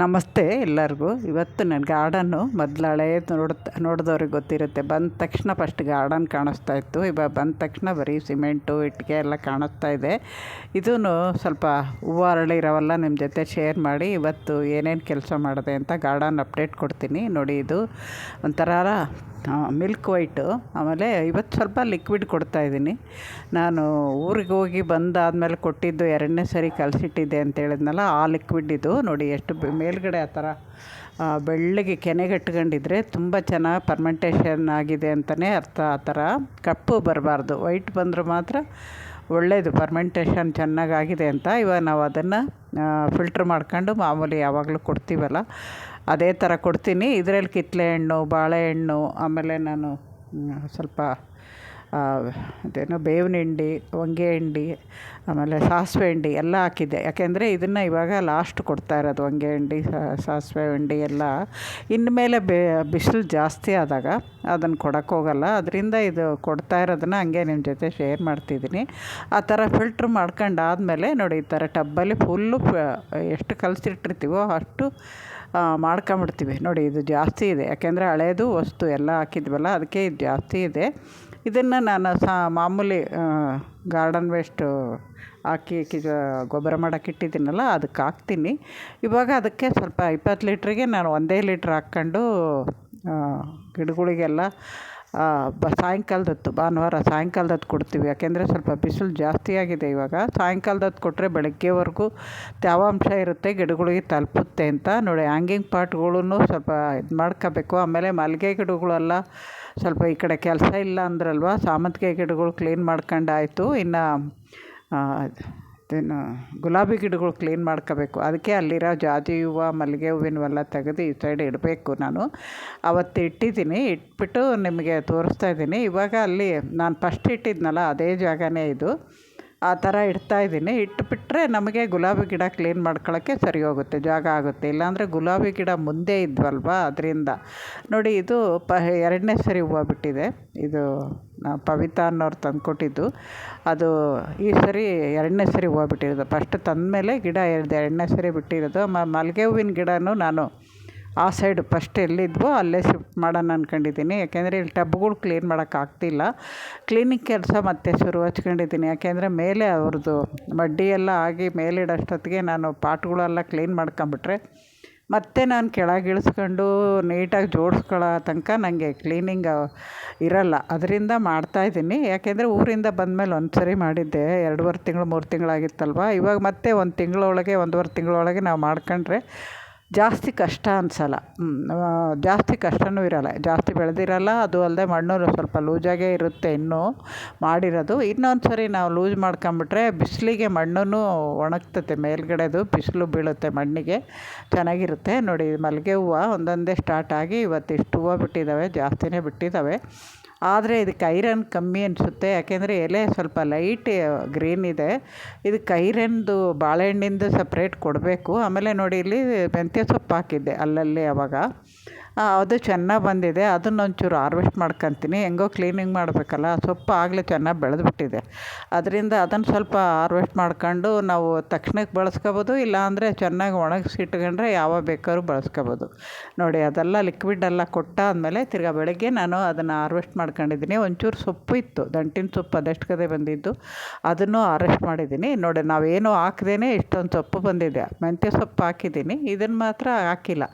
ನಮಸ್ತೆ ಎಲ್ಲರಿಗೂ. ಇವತ್ತು ನನ್ನ ಗಾರ್ಡನ್ನು ಮೊದಲು ಹಳೇ ನೋಡ್ ನೋಡಿದವ್ರಿಗೆ ಗೊತ್ತಿರುತ್ತೆ. ಬಂದ ತಕ್ಷಣ ಫಸ್ಟ್ ಗಾರ್ಡನ್ ಕಾಣಿಸ್ತಾ ಇತ್ತು. ಇವಾಗ ಬಂದ ತಕ್ಷಣ ಬರೀ ಸಿಮೆಂಟು, ಇಟ್ಟಿಗೆ ಎಲ್ಲ ಕಾಣಿಸ್ತಾ ಇದೆ. ಇದೂ ಸ್ವಲ್ಪ ಹೂವು ಅರಳಿರೋವೆಲ್ಲ ನಿಮ್ಮ ಜೊತೆ ಶೇರ್ ಮಾಡಿ ಇವತ್ತು ಏನೇನು ಕೆಲಸ ಮಾಡಿದೆ ಅಂತ ಗಾರ್ಡನ್ ಅಪ್ಡೇಟ್ ಕೊಡ್ತೀನಿ. ನೋಡಿ ಇದು ಒಂಥರ ಮಿಲ್ಕ್ ವೈಟು ಆಮೇಲೆ ಇವತ್ತು ಸ್ವಲ್ಪ ಲಿಕ್ವಿಡ್ ಕೊಡ್ತಾ ಇದ್ದೀನಿ. ನಾನು ಊರಿಗೆ ಹೋಗಿ ಬಂದಾದಮೇಲೆ ಕೊಟ್ಟಿದ್ದು ಎರಡನೇ ಸರಿ ಕಲಸಿಟ್ಟಿದ್ದೆ ಅಂತ ಹೇಳಿದ್ನಲ್ಲ, ಆ ಲಿಕ್ವಿಡ್ ಇದು. ನೋಡಿ ಎಷ್ಟು ಮೇಲ್ಗಡೆ ಆ ಥರ ಬೆಳ್ಳಗೆ ಕೆನೆಗಟ್ಕೊಂಡಿದ್ರೆ ತುಂಬ ಚೆನ್ನಾಗಿ ಪರ್ಮೆಂಟೇಷನ್ ಆಗಿದೆ ಅಂತಲೇ ಅರ್ಥ ಆ ಥರ. ಕಪ್ಪು ಬರಬಾರ್ದು ವೈಟ್ ಬಂದರೂ ಮಾತ್ರ ಒಳ್ಳೆಯದು ಫರ್ಮೆಂಟೇಷನ್ ಚೆನ್ನಾಗಾಗಿದೆ ಅಂತ. ಇವಾಗ ನಾವು ಅದನ್ನು ಫಿಲ್ಟ್ರ್ ಮಾಡ್ಕೊಂಡು ಮಾಮೂಲಿ ಯಾವಾಗಲೂ ಕೊಡ್ತೀವಲ್ಲ, ಅದೇ ಥರ ಕೊಡ್ತೀನಿ. ಇದ್ರಲ್ಲಿ ಕಿತ್ತಳೆ ಹಣ್ಣು ಬಾಳೆಹಣ್ಣು ಆಮೇಲೆ ನಾನು ಸ್ವಲ್ಪ ಅದೇನೋ ಬೇವಿನ ಹಿಂಡಿ, ಹೊಂಗೆ ಹಿಂಡಿ, ಆಮೇಲೆ ಸಾಸಿವೆ ಹಿಂಡಿ ಎಲ್ಲ ಹಾಕಿದ್ದೆ. ಯಾಕೆಂದರೆ ಇದನ್ನು ಇವಾಗ ಲಾಸ್ಟ್ ಕೊಡ್ತಾ ಇರೋದು, ಹೊಂಗೆ ಹಿಂಡಿ ಸಾಸಿವೆ ಹಿಂಡಿ ಎಲ್ಲ. ಇನ್ಮೇಲೆ ಬೇ, ಬಿಸಿಲು ಜಾಸ್ತಿ ಆದಾಗ ಅದನ್ನು ಕೊಡೋಕ್ಕೋಗಲ್ಲ ಅದರಿಂದ ಇದು ಕೊಡ್ತಾ ಇರೋದನ್ನು ಹಂಗೆ ನಿಮ್ಮ ಜೊತೆ ಶೇರ್ ಮಾಡ್ತಿದ್ದೀನಿ. ಆ ಥರ ಫಿಲ್ಟ್ರ್ ಮಾಡ್ಕೊಂಡು ಆದಮೇಲೆ ನೋಡಿ ಈ ಥರ ಟಬ್ಬಲ್ಲಿ ಫುಲ್ಲು ಎಷ್ಟು ಕಲಸಿಟ್ಟಿರ್ತೀವೋ ಅಷ್ಟು ಮಾಡ್ಕೊಂಬಿಡ್ತೀವಿ. ನೋಡಿ ಇದು ಜಾಸ್ತಿ ಇದೆ. ಯಾಕೆಂದರೆ ಹಳೇದು ವಸ್ತು ಎಲ್ಲ ಹಾಕಿದ್ವಲ್ಲ, ಅದಕ್ಕೆ ಇದು ಜಾಸ್ತಿ ಇದೆ. ಇದನ್ನು ನಾನು ಸಾ ಮಾಮೂಲಿ ಗಾರ್ಡನ್ ವೇಸ್ಟು ಹಾಕಿ ಗೊಬ್ಬರ ಮಾಡೋಕೆ ಇಟ್ಟಿದ್ದೀನಲ್ಲ ಅದಕ್ಕೆ ಹಾಕ್ತೀನಿ. ಇವಾಗ ಅದಕ್ಕೆ ಸ್ವಲ್ಪ ಇಪ್ಪತ್ತು ಲೀಟ್ರಿಗೆ ನಾನು ಒಂದೇ ಲೀಟ್ರ್ ಹಾಕ್ಕೊಂಡು ಗಿಡಗಳಿಗೆಲ್ಲ ಬ, ಸಾಯಂಕಾಲದೊತ್ತು, ಭಾನುವಾರ ಸಾಯಂಕಾಲದೊತ್ತು ಕೊಡ್ತೀವಿ. ಯಾಕೆಂದರೆ ಸ್ವಲ್ಪ ಬಿಸಿಲು ಜಾಸ್ತಿ ಆಗಿದೆ ಇವಾಗ. ಸಾಯಂಕಾಲದೊತ್ತು ಕೊಟ್ಟರೆ ಬೆಳಗ್ಗೆವರೆಗೂ ತೇವಾಂಶ ಇರುತ್ತೆ? ಗಿಡಗಳಿಗೆ ತಲುಪುತ್ತೆ ಅಂತ. ನೋಡಿ, ಹ್ಯಾಂಗಿಂಗ್ ಪಾಟ್ಗಳೂ ಸ್ವಲ್ಪ ಇದು ಮಾಡ್ಕೋಬೇಕು. ಆಮೇಲೆ ಮಲ್ಲಿಗೆ ಗಿಡಗಳೆಲ್ಲ ಸ್ವಲ್ಪ ಈ ಕಡೆ ಕೆಲಸ ಇಲ್ಲ ಅಂದ್ರಲ್ವ? ಸಾಮಂತಿಗೆ ಗಿಡಗಳು ಕ್ಲೀನ್ ಮಾಡ್ಕೊಂಡಾಯ್ತು. ಇನ್ನು ಇದೇನು ಗುಲಾಬಿ ಗಿಡಗಳು ಕ್ಲೀನ್ ಮಾಡ್ಕೋಬೇಕು. ಅದಕ್ಕೆ ಅಲ್ಲಿರೋ ಜಾಜಿ ಹೂವು, ಮಲ್ಲಿಗೆ ಹೂವಿನವೆಲ್ಲ ತೆಗೆದು ಈ ಸೈಡ್ ಇಡಬೇಕು ನಾನು. ಅವತ್ತು ಇಟ್ಟಿದ್ದೀನಿ, ಇಟ್ಬಿಟ್ಟು ನಿಮಗೆ ತೋರಿಸ್ತಾ ಇದ್ದೀನಿ. ಇವಾಗ ಅಲ್ಲಿ ನಾನು ಫಸ್ಟ್ ಇಟ್ಟಿದ್ನಲ್ಲ, ಅದೇ ಜಾಗನೇ ಇದು. ಆ ಥರ ಇಡ್ತಾ ಇದ್ದೀನಿ. ಇಟ್ಬಿಟ್ರೆ ನಮಗೆ ಗುಲಾಬಿ ಗಿಡ ಕ್ಲೀನ್ ಮಾಡ್ಕೊಳ್ಳೋಕ್ಕೆ ಸರಿ ಹೋಗುತ್ತೆ, ಜಾಗ ಆಗುತ್ತೆ. ಇಲ್ಲಾಂದರೆ ಗುಲಾಬಿ ಗಿಡ ಮುಂದೆ ಇದ್ವಲ್ವ ಅದರಿಂದ. ನೋಡಿ, ಇದು ಪ ಎರಡನೇ ಸರಿ ಹೂವು ಬಿಟ್ಟಿದೆ. ಇದು ಪವಿತಾ ಅನ್ನೋರು ತಂದುಕೊಟ್ಟಿದ್ದು. ಅದು ಈ ಸರಿ ಎರಡನೇ ಸರಿ ಹೂವು ಬಿಟ್ಟಿರೋದು. ಫಸ್ಟ್ ತಂದಮೇಲೆ ಗಿಡ ಎರಡು ಎರಡನೇ ಸರಿ ಬಿಟ್ಟಿರೋದು. ಮಲ್ಲಿಗೆ ಹೂವಿನ ಗಿಡನೂ ನಾನು ಆ ಸೈಡ್ ಫಸ್ಟ್ ಎಲ್ಲಿದ್ವೋ ಅಲ್ಲೇ ಶಿಫ್ಟ್ ಮಾಡೋಣ ಅಂದ್ಕೊಂಡಿದ್ದೀನಿ ಯಾಕೆಂದರೆ ಇಲ್ಲಿ ಟಬ್ಗಳು ಕ್ಲೀನ್ ಮಾಡೋಕ್ಕಾಗ್ತಿಲ್ಲ ಕ್ಲೀನಿಂಗ್ ಕೆಲಸ ಮತ್ತೆ ಶುರು ಹಚ್ಕೊಂಡಿದ್ದೀನಿ. ಯಾಕೆಂದರೆ ಮೇಲೆ ಅವ್ರದ್ದು ಮಡ್ಡಿ ಎಲ್ಲ ಆಗಿ ಮೇಲಿಡೋಷ್ಟೊತ್ತಿಗೆ ನಾನು ಪಾಟ್ಗಳೆಲ್ಲ ಕ್ಲೀನ್ ಮಾಡ್ಕೊಂಬಿಟ್ರೆ ಮತ್ತೆ ನಾನು ಕೆಳಗೆ ಇಳಿಸ್ಕೊಂಡು ನೀಟಾಗಿ ಜೋಡಿಸ್ಕೊಳ್ಳೋ ತನಕ ನನಗೆ ಕ್ಲೀನಿಂಗ್ ಇರಲ್ಲ. ಅದರಿಂದ ಮಾಡ್ತಾಯಿದ್ದೀನಿ ಯಾಕೆಂದರೆ ಊರಿಂದ ಬಂದಮೇಲೆ ಒಂದು ಸರಿ ಮಾಡಿದ್ದೆ. ಎರಡುವರೆ ತಿಂಗಳು, ಮೂರು ತಿಂಗಳಾಗಿತ್ತಲ್ವ? ಇವಾಗ ಮತ್ತೆ ಒಂದು ತಿಂಗಳೊಳಗೆ, ಒಂದೂವರೆ ತಿಂಗಳೊಳಗೆ ನಾವು ಮಾಡ್ಕೊಂಡ್ರೆ ಜಾಸ್ತಿ ಕಷ್ಟ ಅನ್ಸಲ್ಲ. ಜಾಸ್ತಿ ಕಷ್ಟವೂ ಇರಲ್ಲ. ಜಾಸ್ತಿ ಬೆಳೆದಿರಲ್ಲ, ಅದು ಅಲ್ಲದೆ ಮಣ್ಣು ಸ್ವಲ್ಪ ಲೂಜಾಗೇ ಇರುತ್ತೆ ಇನ್ನೂ ಮಾಡಿರೋದು. ಇನ್ನೊಂದು ಸರಿ ನಾವು ಲೂಸ್ ಮಾಡ್ಕೊಂಬಿಟ್ರೆ ಬಿಸಿಲಿಗೆ ಮಣ್ಣು ಒಣಗ್ತತೆ, ಮೇಲ್ಗಡೆದು ಬಿಸಿಲು ಬೀಳುತ್ತೆ ಮಣ್ಣಿಗೆ. ಚೆನ್ನಾಗಿರುತ್ತೆ. ನೋಡಿ, ಮಲ್ಲಿಗೆ ಹೂವು ಒಂದೊಂದೇ ಸ್ಟಾರ್ಟ್ ಆಗಿ ಹೂವು ಬಿಟ್ಟಿದ್ದಾವೆ, ಜಾಸ್ತಿನೇ ಬಿಟ್ಟಿದ್ದಾವೆ. ಆದರೆ ಇದಕ್ಕೆ ಐರನ್ ಕಮ್ಮಿ ಅನಿಸುತ್ತೆ. ಯಾಕೆಂದರೆ ಎಲೆ ಸ್ವಲ್ಪ ಲೈಟ್ ಗ್ರೀನ್ ಇದೆ. ಇದಕ್ಕೆ ಐರನ್ದು ಬಾಳೆಹಣ್ಣಿಂದು ಸಪ್ರೇಟ್ ಕೊಡಬೇಕು. ಆಮೇಲೆ ನೋಡಿ ಇಲ್ಲಿ ಮೆಂತ್ಯೆ ಸೊಪ್ಪು ಹಾಕಿದ್ದೆ ಅಲ್ಲಲ್ಲಿ ಅವಾಗ. ಆ, ಅದು ಚೆನ್ನಾಗಿ ಬಂದಿದೆ. ಅದನ್ನ ಒಂಚೂರು ಹಾರ್ವೆಸ್ಟ್ ಮಾಡ್ಕೊತೀನಿ. ಹೆಂಗೋ ಕ್ಲೀನಿಂಗ್ ಮಾಡಬೇಕಲ್ಲ ಸೊಪ್ಪು ಆಗಲೇ ಚೆನ್ನಾಗಿ ಬೆಳೆದ್ಬಿಟ್ಟಿದೆ. ಅದರಿಂದ ಅದನ್ನು ಸ್ವಲ್ಪ ಹಾರ್ವೆಸ್ಟ್ ಮಾಡ್ಕೊಂಡು ನಾವು ತಕ್ಷಣಕ್ಕೆ ಬಳಸ್ಕೋಬೋದು, ಇಲ್ಲಾಂದರೆ ಚೆನ್ನಾಗಿ ಒಣಗಿಸಿ ಇಟ್ಕೊಂಡ್ರೆ ಯಾವಾಗ ಬೇಕಾದ್ರೂ ಬಳಸ್ಕೋಬೋದು. ನೋಡಿ, ಅದೆಲ್ಲ ಲಿಕ್ವಿಡ್ ಎಲ್ಲ ಕೊಟ್ಟಾದಮೇಲೆ ತಿರ್ಗಾ ಬೆಳಗ್ಗೆ ನಾನು ಅದನ್ನು ಹಾರ್ವೆಸ್ಟ್ ಮಾಡ್ಕೊಂಡಿದ್ದೀನಿ. ಒಂಚೂರು ಸೊಪ್ಪು ಇತ್ತು, ದಂಟಿನ ಸೊಪ್ಪು ಅದೆಷ್ಟು ಕದೆ ಬಂದಿದ್ದು, ಅದನ್ನು ಹಾರ್ವೆಸ್ಟ್ ಮಾಡಿದ್ದೀನಿ. ನೋಡಿ, ನಾವೇನು ಹಾಕ್ದೇ ಇಷ್ಟೊಂದು ಸೊಪ್ಪು ಬಂದಿದೆ. ಮೆಂತ್ಯ ಸೊಪ್ಪು ಹಾಕಿದ್ದೀನಿ. ಇದನ್ನು ಮಾತ್ರ ಹಾಕಿಲ್ಲ.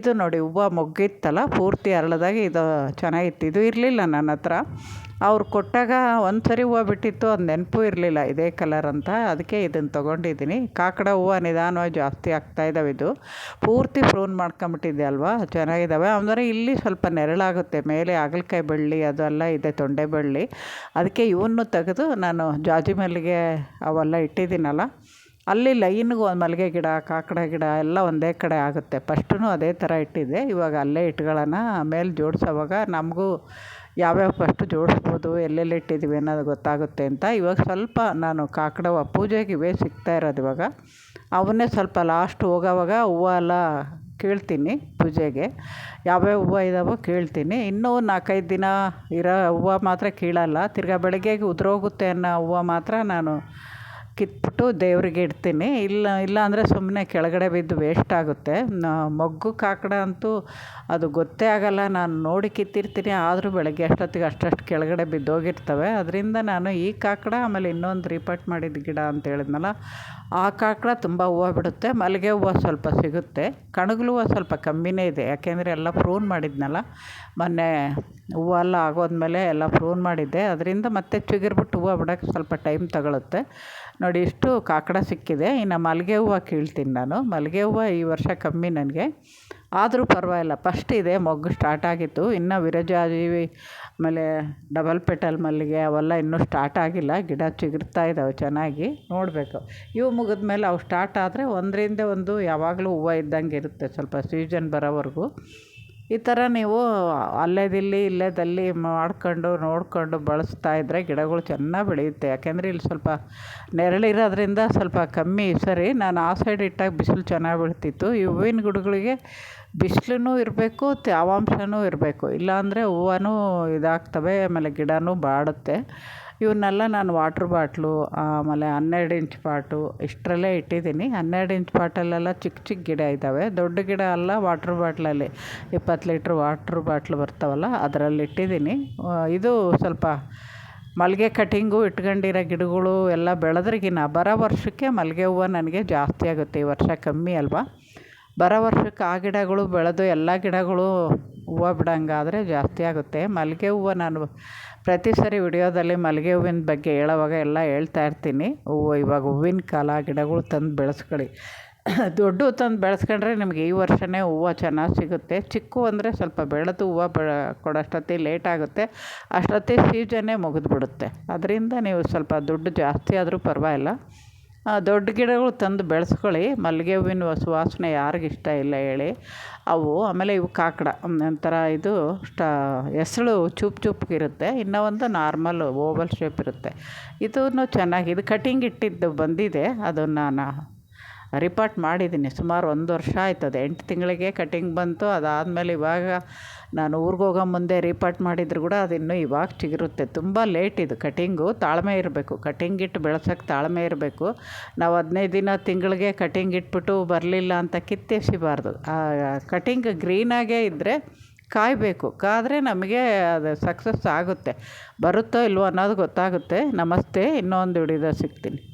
ಇದು ನೋಡಿ, ಹೂವು ಮೊಗ್ಗಿತ್ತಲ್ಲ ಪೂರ್ತಿ ಅರಳದಾಗ ಇದು ಚೆನ್ನಾಗಿತ್ತು ಇದು ಇರಲಿಲ್ಲ ನನ್ನ ಹತ್ರ. ಅವ್ರು ಕೊಟ್ಟಾಗ ಒಂದು ಸರಿ ಹೂವು ಬಿಟ್ಟಿತ್ತು, ಅದು ನೆನಪು ಇರಲಿಲ್ಲ, ಇದೇ ಕಲರ್ ಅಂತ. ಅದಕ್ಕೆ ಇದನ್ನು ತೊಗೊಂಡಿದ್ದೀನಿ. ಕಾಕಡ ಹೂವು ನಿಧಾನವಾಗಿ ಜಾಸ್ತಿ ಆಗ್ತಾ ಇದ್ದಾವೆ ಇದು. ಪೂರ್ತಿ ಫ್ರೂನ್ ಮಾಡ್ಕೊಂಬಿಟ್ಟಿದ್ದೆ ಅಲ್ವಾ ಚೆನ್ನಾಗಿದ್ದಾವೆ ಅಂದರೆ ಇಲ್ಲಿ ಸ್ವಲ್ಪ ನೆರಳಾಗುತ್ತೆ, ಮೇಲೆ ಹಾಗಲಕಾಯಿ ಬಳ್ಳಿ ಅದೆಲ್ಲ ಇದೆ, ತೊಂಡೆ ಬಳ್ಳಿ. ಅದಕ್ಕೆ ಇವನ್ನು ತೆಗೆದು ನಾನು ಜಾಜಿ ಮಲ್ಲಿಗೆ ಅವೆಲ್ಲ ಇಟ್ಟಿದ್ದೀನಲ್ಲ ಅಲ್ಲಿ ಲೈನ್ಗೆ ಒಂದು ಮಲ್ಲಿಗೆ ಗಿಡ, ಕಾಕಡ ಗಿಡ ಎಲ್ಲ ಒಂದೇ ಕಡೆ ಆಗುತ್ತೆ. ಪಸ್ಟೂ ಅದೇ ಥರ ಇಟ್ಟಿದ್ದೆ ಇವಾಗ ಅಲ್ಲೇ ಇಟ್ಕೊಳ್ಳೋಣ ಆಮೇಲೆ ಜೋಡಿಸೋವಾಗ ನಮಗೂ ಯಾವ್ಯಾವ ಫಸ್ಟು ಜೋಡಿಸ್ಬೋದು, ಎಲ್ಲೆಲ್ಲಿ ಇಟ್ಟಿದ್ದೀವಿ ಅನ್ನೋದು ಗೊತ್ತಾಗುತ್ತೆ ಅಂತ. ಇವಾಗ ಸ್ವಲ್ಪ ನಾನು ಕಾಕಡವ ಪೂಜೆಗೆ ಇವೇ ಸಿಗ್ತಾ ಇರೋದು ಇವಾಗ. ಅವನ್ನೇ ಸ್ವಲ್ಪ ಲಾಸ್ಟ್ ಹೋಗೋವಾಗ ಹೂವು ಎಲ್ಲ ಕೀಳ್ತೀನಿ ಪೂಜೆಗೆ. ಯಾವ್ಯಾವ ಹೂವು ಇದ್ದಾವೋ ಕೇಳ್ತೀನಿ. ಇನ್ನೂ ನಾಲ್ಕೈದು ದಿನ ಇರೋ ಹೂವು ಮಾತ್ರ ಕೀಳಲ್ಲ. ತಿರ್ಗಾ ಬೆಳಗ್ಗೆಗೆ ಉದುರೋಗುತ್ತೆ ಅನ್ನೋ ಹೂವು ಮಾತ್ರ ನಾನು ಕಿತ್ಬಿಟ್ಟು ದೇವರಿಗೆ ಇಡ್ತೀನಿ. ಇಲ್ಲ ಇಲ್ಲ ಅಂದರೆ ಸುಮ್ಮನೆ ಕೆಳಗಡೆ ಬಿದ್ದು ವೇಸ್ಟ್ ಆಗುತ್ತೆ. ಮೊಗ್ಗು ಕಾಕಡ ಅಂತೂ ಅದು ಗೊತ್ತೇ ಆಗೋಲ್ಲ. ನಾನು ನೋಡಿ ಕಿತ್ತಿರ್ತೀನಿ. ಆದರೂ ಬೆಳಗ್ಗೆ ಅಷ್ಟೊತ್ತಿಗೆ ಅಷ್ಟಷ್ಟು ಕೆಳಗಡೆ ಬಿದ್ದೋಗಿರ್ತವೆ ಅದರಿಂದ ನಾನು ಈ ಕಾಕಡ, ಆಮೇಲೆ ಇನ್ನೊಂದು ರೀಪಟ್ ಮಾಡಿದ ಗಿಡ ಅಂತ ಹೇಳಿದ್ನಲ್ಲ, ಆ ಕಾಕಡ ತುಂಬ ಹೂವು ಬಿಡುತ್ತೆ. ಮಲ್ಲಿಗೆ ಹೂವು ಸ್ವಲ್ಪ ಸಿಗುತ್ತೆ. ಕಣಗಲು ಹೂವು ಸ್ವಲ್ಪ ಕಮ್ಮಿನೇ ಇದೆ. ಯಾಕೆಂದರೆ ಎಲ್ಲ ಪ್ರೂನ್ ಮಾಡಿದ್ನಲ್ಲ. ಮೊನ್ನೆ ಹೂವು ಎಲ್ಲ ಆಗೋದ್ಮೇಲೆ ಎಲ್ಲ ಪ್ರೂನ್ ಮಾಡಿದ್ದೆ. ಅದರಿಂದ ಮತ್ತೆ ಚಿಗುರ್ಬಿಟ್ಟು ಹೂವು ಬಿಡೋಕ್ಕೆ ಸ್ವಲ್ಪ ಟೈಮ್ ತಗೊಳುತ್ತೆ. ನೋಡಿ ಇಷ್ಟು ಕಾಕಡ ಸಿಕ್ಕಿದೆ. ಇನ್ನು ಮಲ್ಲಿಗೆ ಹೂವು ಕೀಳ್ತೀನಿ ನಾನು. ಮಲ್ಲಿಗೆ ಹೂವು ಈ ವರ್ಷ ಕಮ್ಮಿ ನನಗೆ. ಆದರೂ ಪರವಾಗಿಲ್ಲ. ಫಸ್ಟ್ ಇದೆ, ಮೊಗ್ಗು ಸ್ಟಾರ್ಟ್ ಆಗಿತ್ತು. ಇನ್ನು ವಿರಜಾಜೀವಿ ಆಮೇಲೆ ಡಬಲ್ ಪೆಟಲ್ ಮಲ್ಲಿಗೆ ಅವೆಲ್ಲ ಇನ್ನೂ ಸ್ಟಾರ್ಟ್ ಆಗಿಲ್ಲ. ಗಿಡ ಚಿಗುರ್ತಾ ಇದ್ದಾವೆ ಚೆನ್ನಾಗಿ. ನೋಡಬೇಕು. ಇವು ಮುಗಿದ ಮೇಲೆ ಅವು ಸ್ಟಾರ್ಟ್ ಆದರೆ ಒಂದರಿಂದ ಒಂದು ಯಾವಾಗಲೂ ಹೂವು ಇದ್ದಂಗೆ ಇರುತ್ತೆ. ಸ್ವಲ್ಪ ಸೀಸನ್ ಬರೋವರೆಗೂ. ಈ ಥರ ನೀವು ಅಲ್ಲೇದಿಲ್ಲಿ ಇಲ್ಲೇದಲ್ಲಿ ಮಾಡ್ಕೊಂಡು, ನೋಡಿಕೊಂಡು ಬಳಸ್ತಾ ಇದ್ದರೆ ಗಿಡಗಳು ಚೆನ್ನಾಗಿ ಬೆಳೆಯುತ್ತೆ. ಯಾಕೆಂದರೆ ಇಲ್ಲಿ ಸ್ವಲ್ಪ ನೆರಳಿರೋದ್ರಿಂದ ಸ್ವಲ್ಪ ಕಮ್ಮಿ. ಸರಿ, ನಾನು ಆ ಸೈಡ್ ಇಟ್ಟಾಗ ಬಿಸಿಲು ಚೆನ್ನಾಗಿ ಬೀಳ್ತಿತ್ತು. ಈ ಹೂವಿನ ಗಿಡಗಳಿಗೆ ಬಿಸಿಲೂ ಇರಬೇಕು ತೇವಾಂಶನೂ ಇರಬೇಕು. ಇಲ್ಲಾಂದರೆ ಹೂವನೂ ಇದಾಗ್ತವೆ, ಆಮೇಲೆ ಗಿಡವೂ ಬಾಡುತ್ತೆ. ಇವನ್ನೆಲ್ಲ ನಾನು ವಾಟ್ರ್ ಬಾಟ್ಲು, ಆಮೇಲೆ ಹನ್ನೆರಡು ಇಂಚ್ ಪಾಟು ಇಷ್ಟರಲ್ಲೇ ಇಟ್ಟಿದ್ದೀನಿ. ಹನ್ನೆರಡು ಇಂಚ್ ಪಾಟಲ್ಲೆಲ್ಲ ಚಿಕ್ಕ ಚಿಕ್ಕ ಗಿಡ ಇದ್ದಾವೆ. ದೊಡ್ಡ ಗಿಡ ಅಲ್ಲ, ವಾಟ್ರ್ ಬಾಟ್ಲಲ್ಲಿ ಇಪ್ಪತ್ತು ಲೀಟ್ರ್ ವಾಟ್ರ್ ಬಾಟ್ಲು ಬರ್ತಾವಲ್ಲ, ಅದರಲ್ಲಿ ಇಟ್ಟಿದ್ದೀನಿ. ಇದು ಸ್ವಲ್ಪ ಮಲ್ಲಿಗೆ ಕಟಿಂಗು ಇಟ್ಕೊಂಡಿರೋ ಗಿಡಗಳು ಎಲ್ಲ ಬೆಳೆದ್ರಿಗಿನ ಬರೋ ವರ್ಷಕ್ಕೆ ಮಲ್ಲಿಗೆ ಹೂವು ನನಗೆ ಜಾಸ್ತಿ ಆಗುತ್ತೆ ಈ ವರ್ಷ ಕಮ್ಮಿ ಅಲ್ವಾ? ಬರೋ ವರ್ಷಕ್ಕೆ ಆ ಗಿಡಗಳು ಬೆಳೆದು ಎಲ್ಲ ಗಿಡಗಳು ಹೂವು ಆದರೆ ಜಾಸ್ತಿ ಆಗುತ್ತೆ. ಮಲ್ಲಿಗೆ ಹೂವು ನಾನು ಪ್ರತಿ ಸರಿ ವಿಡಿಯೋದಲ್ಲಿ ಮಲ್ಲಿಗೆ ಹೂವಿನ ಬಗ್ಗೆ ಹೇಳೋವಾಗ ಎಲ್ಲ ಹೇಳ್ತಾ ಇರ್ತೀನಿ. ಹೂವು ಇವಾಗ ಹೂವಿನ ಕಾಲ, ಗಿಡಗಳು ತಂದು ಬೆಳೆಸ್ಕೊಳ್ಳಿ. ದೊಡ್ಡ ತಂದು ಬೆಳೆಸ್ಕೊಂಡ್ರೆ ನಿಮಗೆ ಈ ವರ್ಷವೇ ಹೂವು ಚೆನ್ನಾಗಿ ಸಿಗುತ್ತೆ. ಚಿಕ್ಕ ಅಂದರೆ ಸ್ವಲ್ಪ ಬೆಳೆದು ಹೂವು ಬೆ ಕೊಡೋಷ್ಟೊತ್ತಿಗೆ ಲೇಟ್ ಆಗುತ್ತೆ. ಅಷ್ಟೊತ್ತಿಗೆ ಸೀಜನ್ನೇ ಮುಗಿದ್ಬಿಡುತ್ತೆ. ಅದರಿಂದ ನೀವು ಸ್ವಲ್ಪ ದುಡ್ಡು ಜಾಸ್ತಿ ಆದರೂ ಪರವಾಗಿಲ್ಲ. ದೊಡ್ಡ ಗಿಡಗಳು ತಂದು ಬೆಳೆಸ್ಕೊಳ್ಳಿ. ಮಲ್ಲಿಗೆ ಹೂವಿನ ಸುವಾಸನೆ ಯಾರಿಗೆ ಇಷ್ಟ ಇಲ್ಲ ಹೇಳಿ. ಅವು ಆಮೇಲೆ ಇವು ಕಾಕಡ. ಒಂಥರ ಇದು ಸ್ಟಾ ಎಸಳು ಚೂಪ್ ಚೂಪ್ಗಿರುತ್ತೆ ಇನ್ನೂ ಒಂದು ನಾರ್ಮಲ್ ಓವಲ್ ಶೇಪ್ ಇರುತ್ತೆ. ಇದೂ ಚೆನ್ನಾಗಿ, ಇದು ಕಟಿಂಗ್ ಇಟ್ಟಿದ್ದು ಬಂದಿದೆ. ಅದನ್ನು ನಾನು ರಿಪಾರ್ಟ್ ಮಾಡಿದ್ದೀನಿ. ಸುಮಾರು ಒಂದು ವರ್ಷ ಆಯ್ತದೆ ಎಂಟು ತಿಂಗಳಿಗೆ ಕಟಿಂಗ್ ಬಂತು. ಅದಾದಮೇಲೆ ಇವಾಗ ನಾನು ಊರಿಗೆ ಹೋಗೋ ಮುಂದೆ ರಿಪೋರ್ಟ್ ಮಾಡಿದ್ರು ಕೂಡ ಅದು ಇನ್ನೂ ಇವಾಗ ಚಿಗಿರುತ್ತೆ. ತುಂಬ ಲೇಟ್ ಇದು ಕಟ್ಟಿಂಗು ತಾಳ್ಮೆ ಇರಬೇಕು. ಕಟಿಂಗ್ ಇಟ್ಟು ಬೆಳ್ಸೋಕ್ಕೆ ತಾಳ್ಮೆ ಇರಬೇಕು. ನಾವು ಹದಿನೈದು ದಿನ ತಿಂಗಳಿಗೆ ಕಟಿಂಗ್ ಇಟ್ಬಿಟ್ಟು ಬರಲಿಲ್ಲ ಅಂತ ಕಿತ್ತೆಸಿಬಾರ್ದು. ಕಟಿಂಗ್ ಗ್ರೀನಾಗೇ ಇದ್ದರೆ ಕಾಯಬೇಕು. ಕಾದರೆ ನಮಗೆ ಅದು ಸಕ್ಸಸ್ ಆಗುತ್ತೆ. ಬರುತ್ತೋ ಇಲ್ವೋ ಅನ್ನೋದು ಗೊತ್ತಾಗುತ್ತೆ. ನಮಸ್ತೆ. ಇನ್ನೊಂದು ವಿಡಿಯೋದಲ್ಲಿ ಸಿಗ್ತೀನಿ.